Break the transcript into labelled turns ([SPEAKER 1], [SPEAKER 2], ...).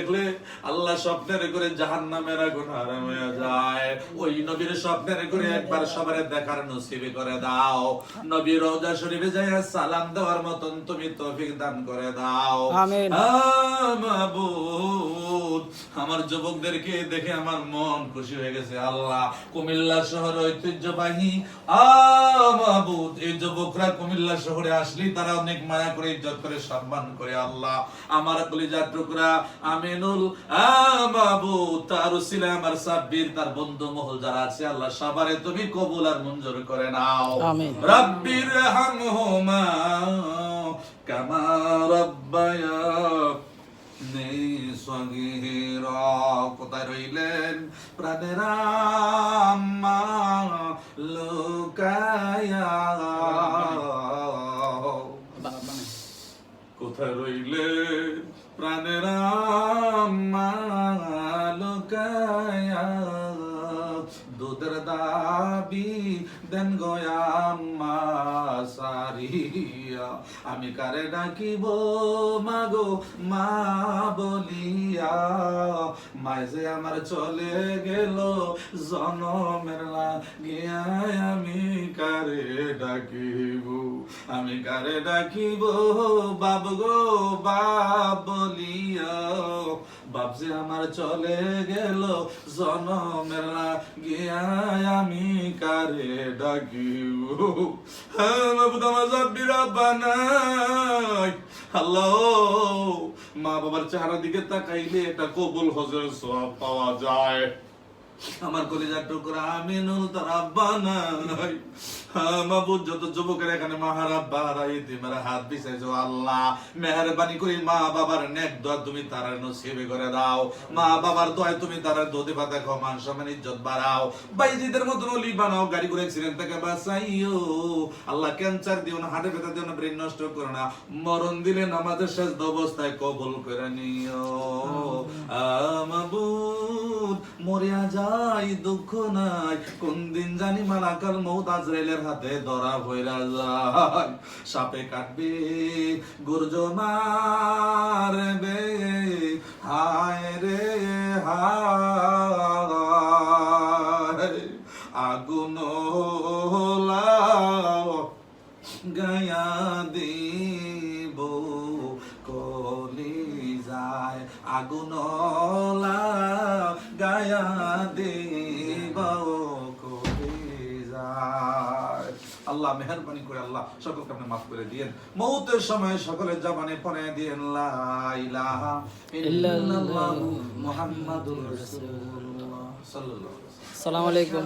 [SPEAKER 1] দেখলে আল্লাহ স্বপ্নের করে জাহান নামের আগুন হারাম হয়ে যায়। ওই নবীর স্বপ্নের করে একবার সবার দেখার নসিবে করে দাও। নবী রওজা শরীফে যাই সালাম দেওয়ার মতন তুমি তৌফিক দান করে দাও।
[SPEAKER 2] আমিন।
[SPEAKER 1] আমার যুবকদেরকে দেখে আমার মন খুশি হয়ে গেছে আল্লাহ। কুমিল্লা শহর ঐতিহ্যবাহী। আহ, এই যুবকরা কুমিল্লা শহরে আসলে তারা অনেক মায়া করে ইজ্জত করে সম্মান করে আল্লাহ। আমার কলিজার টুকরা আমিনুল আহ, মাবুদ তার উসিলা আমার সাব্বির তার বন্ধু মহল যারা আছে আল্লাহ সবারে তুমি কবুল আর মঞ্জুর করে নাও।
[SPEAKER 2] আমিন।
[SPEAKER 1] রাব্বির হামহুমা কামা রাব্বায়া কোথায় রইলেন? প্রাণের আম্মা লুকায়া। কোথায় রইলেন? প্রাণের দুধের দাবি দেন সারিয়া। আমি কারে ডাকিব? মাগো, মা বলিয়া। যে আমার চলে গেল, জনমের গিয়া আমি কারে ডাকিব? আমি কারে ডাকিব? বাব গো, বাপ বলিয়া বাপ যে আমার চলে গেল, জনমের গিয়া আমি কারে ডাকিব? হ্যাঁ আমার জাব্বিরা বানাই হ্যালো মা বাবার চেহারা দিকে তাকাইলে এটা কবুল হজের সব পাওয়া যায়। আমার কলিজার টুকরা আমিনুল তার আব্বা হ্যাঁ, যত যুবকের এখানে হাত বিছাইছো আল্লাহ মেহরবানি করে মা বাবার নেক দোয়া তুমি তার নসিবে করে দাও। মা বাবার দোয়ায় তুমি তার দোদে পাতা মান সম্মান ইজ্জত বাড়াও। বাইজিদের বানাও গাড়ি করে থেকে বাঁচাইও। আল্লাহ ক্যান্সার দিও না ব্যথা দিও না ব্রেন নষ্ট করো না। মরণ দিলে নামাজের শেষ অবস্থায় কবুল করে নিও। মরিয়া যাই দুঃখ নাই। কোন দিন জানি মালাকাল মৌত আজরাইলের হাতে ধরা হইরা যায়, সাপে কাটবে গুর্জ মারবে হায় রে আগুন গায়া দিব, কলি যায়, আগুন গায়া দিব। আল্লাহ মেহরবানি করে আল্লাহ সকলকে আপনি মাফ করে দিয়েন। মৌতের সময় সকলে জবানে পড়ে দিয়েন সালামালাইকুম ইলাহা ইল্লাল্লাহ মুহাম্মাদুর রাসূলুল্লাহ। সাল্লাল্লাহু আলাইহি ওয়াসাল্লাম।
[SPEAKER 2] সালাম আলাইকুম।